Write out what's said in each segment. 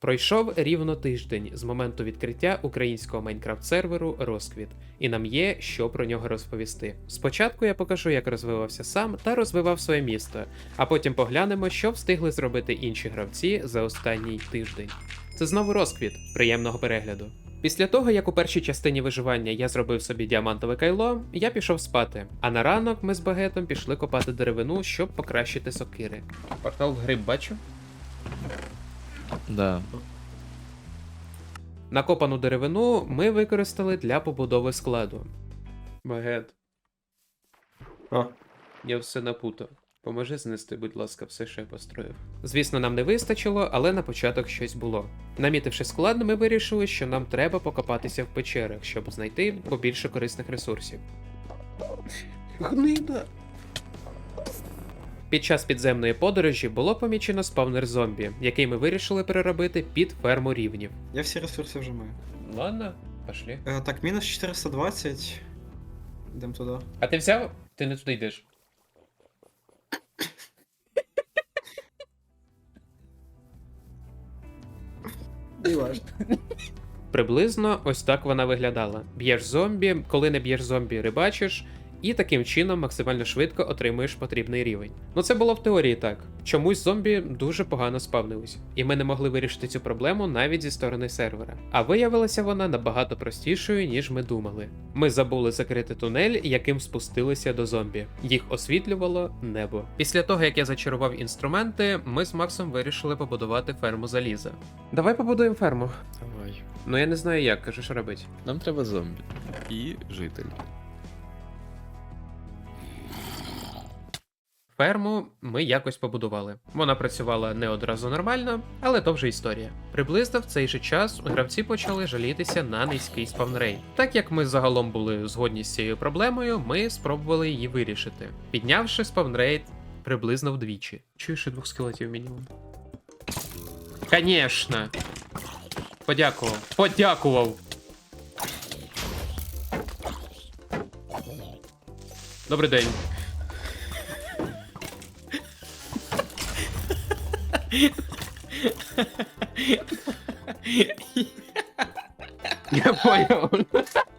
Пройшов рівно тиждень з моменту відкриття українського Майнкрафт серверу Розквіт, і нам є що про нього розповісти. Спочатку я покажу, як розвивався сам та розвивав своє місто, а потім поглянемо, що встигли зробити інші гравці за останній тиждень. Це знову розквіт. Приємного перегляду. Після того, як у першій частині виживання я зробив собі діамантове кайло, я пішов спати. А на ранок ми з багетом пішли копати деревину, щоб покращити сокири. Портал в гриб бачу. Да. Накопану деревину ми використали для побудови складу. Багет. А, Я все напутав. Поможи знести, будь ласка, все, що я построїв. Звісно, нам не вистачило, але на початок щось було. Намітивши склад, ми вирішили, що нам треба покопатися в печерах, щоб знайти побільше корисних ресурсів. гнида. Під час підземної подорожі було помічено спавнер зомбі, який ми вирішили переробити під ферму рівнів. Я всі ресурси вже маю. Ладно, пошли. Е, так, мінус 420. Йдемо туди. А ти взяв? Ти не туди йдеш. Не важно. Приблизно ось так вона виглядала. Б'єш зомбі, коли не б'єш зомбі, рибачиш, і таким чином максимально швидко отримуєш потрібний рівень. Ну це було в теорії так. Чомусь зомбі дуже погано спавнились, і ми не могли вирішити цю проблему навіть зі сторони сервера. А виявилася вона набагато простішою, ніж ми думали. Ми забули закрити тунель, яким спустилися до зомбі. Їх освітлювало небо. Після того, як я зачарував інструменти, ми з Максом вирішили побудувати ферму заліза. Давай побудуємо ферму. Давай. Ну я не знаю як, кажи, що робить. Нам треба зомбі. І житель. Ферму ми якось побудували. Вона працювала не одразу нормально, але то вже історія. Приблизно в цей же час гравці почали жалітися на низький спавнрейт. Так як ми загалом були згодні з цією проблемою, ми спробували її вирішити, піднявши спавнрейт приблизно вдвічі. Чуєш і двох скелетів мінімум. Конечно. Подякував. Подякував. Добрий день. Я понял.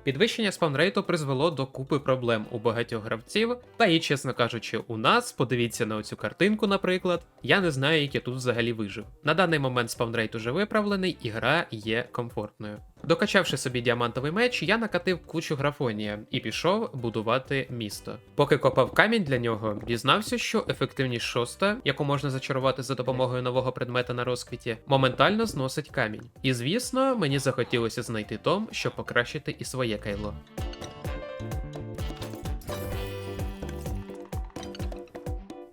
Підвищення спавнрейту призвело до купи проблем у багатьох гравців, та і, чесно кажучи, у нас, подивіться на оцю картинку, наприклад, я не знаю, як я тут взагалі вижив. На даний момент спавнрейт уже виправлений, і гра є комфортною. Докачавши собі діамантовий меч, я накатив кучу графонія і пішов будувати місто. Поки копав камінь для нього, дізнався, що ефективність шоста, яку можна зачарувати за допомогою нового предмета на розквіті, моментально зносить камінь. І звісно, мені захотілося знайти том, щоб покращити і своє кайло.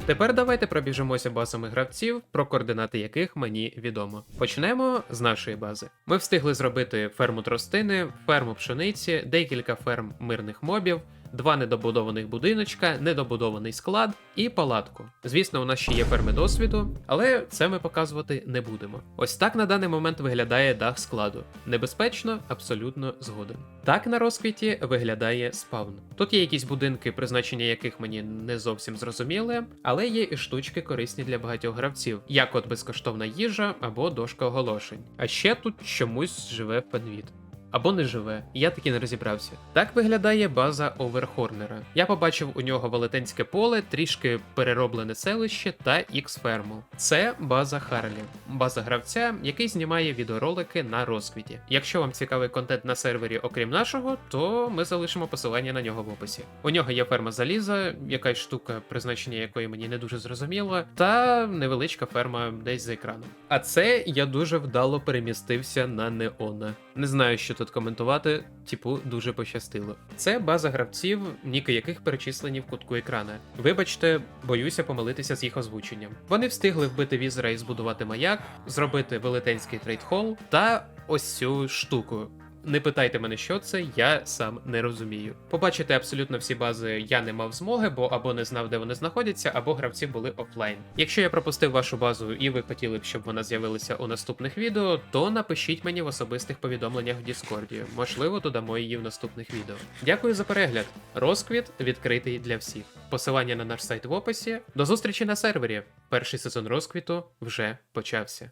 Тепер давайте пробіжимося базами гравців, про координати яких мені відомо. Почнемо з нашої бази. Ми встигли зробити ферму тростини, ферму пшениці, декілька ферм мирних мобів, два недобудованих будиночка, недобудований склад і палатку. Звісно, у нас ще є ферми досвіду, але це ми показувати не будемо. Ось так на даний момент виглядає дах складу. Небезпечно, абсолютно згоден. Так на розквіті виглядає спавн. Тут є якісь будинки, призначення яких мені не зовсім зрозуміли, але є і штучки корисні для багатьох гравців, як от безкоштовна їжа або дошка оголошень. А ще тут чомусь живе пенвіт. Або не живе, я таки не розібрався. Так виглядає база Оверхорнера. Я побачив у нього велетенське поле, трішки перероблене селище та ікс-ферму. Це база Харлі, база гравця, який знімає відеоролики на розквіті. Якщо вам цікавий контент на сервері, окрім нашого, то ми залишимо посилання на нього в описі. У нього є ферма заліза, якась штука, призначення якої мені не дуже зрозуміло, та невеличка ферма десь за екраном. А це я дуже вдало перемістився на Неона. Не знаю, що тут коментувати, типу, дуже пощастило. Це база гравців, ніки яких перечислені в кутку екрана. Вибачте, боюся помилитися з їх озвученням. Вони встигли вбити візера і збудувати маяк, зробити велетенський трейдхол та ось цю штуку. Не питайте мене, що це, я сам не розумію. Побачити абсолютно всі бази я не мав змоги, бо або не знав, де вони знаходяться, або гравці були офлайн. Якщо я пропустив вашу базу і ви хотіли б, щоб вона з'явилася у наступних відео, то напишіть мені в особистих повідомленнях в Діскорді. Можливо, додамо її в наступних відео. Дякую за перегляд. Розквіт відкритий для всіх. Посилання на наш сайт в описі. До зустрічі на сервері. Перший сезон розквіту вже почався.